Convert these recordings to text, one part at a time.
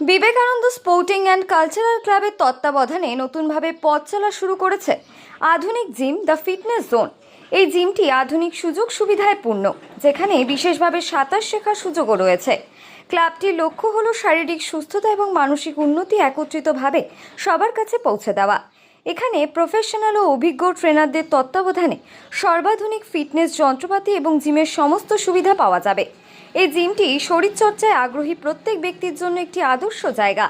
Vivekananda sporting and cultural ক্লাবের তত্ত্বাবধানে নতুনভাবে পথ চলা শুরু করেছে আধুনিক জিম দ্য ফিটনেস জোন। এই জিমটি আধুনিক সুযোগ সুবিধায় পূর্ণ, যেখানে বিশেষভাবে সাঁতার শেখার সুযোগও রয়েছে। ক্লাবটির লক্ষ্য হলো শারীরিক সুস্থতা এবং মানসিক উন্নতি একত্রিতভাবে সবার কাছে পৌঁছে দেওয়া। এখানে প্রফেশনাল ও অভিজ্ঞ ট্রেনারদের তত্ত্বাবধানে সর্বাধুনিক ফিটনেস যন্ত্রপাতি এবং জিমের সমস্ত সুবিধা পাওয়া যাবে। এই জিমটি শরীরচর্চায় আগ্রহী প্রত্যেক ব্যক্তির জন্য একটি আদর্শ জায়গা।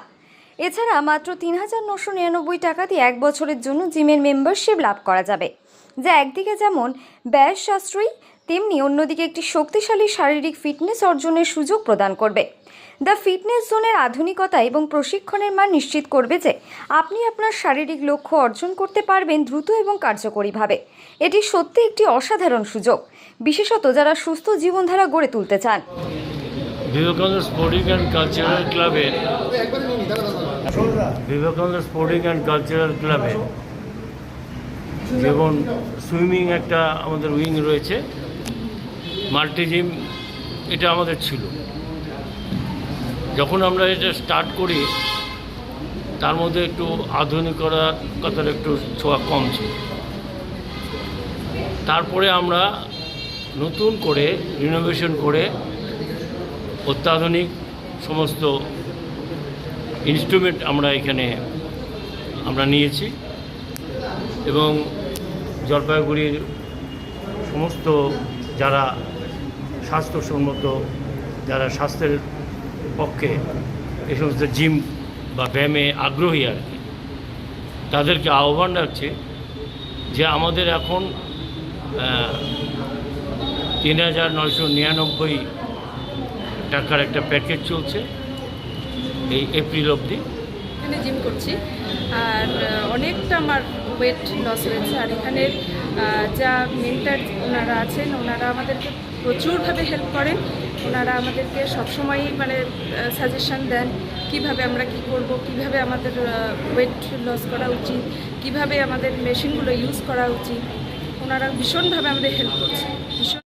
এছাড়া মাত্র তিন হাজার নশো নিরানব্বই টাকা দিয়ে এক বছরের জন্য জিমের মেম্বারশিপ লাভ করা যাবে। যা একদিকে যেমন ব্যয় সাশ্রয়ী তেমনি অন্যদিকে একটি শক্তিশালী শারীরিক ফিটনেস অর্জনের সুযোগ প্রদান করবে। দ্য ফিটনেস জোনের আধুনিকতা এবং প্রশিক্ষণের মান নিশ্চিত করবে যে আপনি আপনার শারীরিক লক্ষ্য অর্জন করতে পারবেন দ্রুত এবং কার্যকরীভাবে। এটি সত্যি একটি অসাধারণ সুযোগ। বিশেষত যারা সুস্থ জীবনধারা গড়ে তুলতে চান। বিবেকানন্দ স্পোর্টিং অ্যান্ড কালচারাল ক্লাবের বিবেকানন্দ স্পোর্টিং অ্যান্ড কালচারাল ক্লাবে যেমন সুইমিং একটা আমাদের উইং রয়েছে। মাল্টি জিম এটা আমাদের ছিল। যখন আমরা এটা স্টার্ট করি, তার মধ্যে একটু আধুনিকতার কথার একটু ছোঁয়া কম ছিল। তারপরে আমরা নতুন করে রিনোভেশন করে অত্যাধুনিক সমস্ত ইনস্ট্রুমেন্ট আমরা এখানে আমরা নিয়েছি এবং জলপাইগুড়ির সমস্ত যারা স্বাস্থ্যসম্মত যারা স্বাস্থ্যের পক্ষে এ সমস্ত জিম বা ব্যায়ামে আগ্রহী আর কি, তাদেরকে আহ্বান রাখছে যে আমাদের এখন তিন হাজার নয়শো নিরানব্বই টাকার একটা প্যাকেজ চলছে এই এপ্রিল অবধি। জিম করছি। আর অনেকটা আমার ওয়েট লস হয়েছে। আর এখানের যা মেন্টার ওনারা আছেন, ওনারা আমাদেরকে প্রচুরভাবে হেল্প করেন। ওনারা আমাদেরকে সবসময়ই মানে সাজেশন দেন কীভাবে আমরা কি করব, কীভাবে আমাদের ওয়েট লস করা উচিত, কীভাবে আমাদের মেশিনগুলো ইউজ করা উচিত। ওনারা ভীষণভাবে আমাদের হেল্প করছে। ভীষণ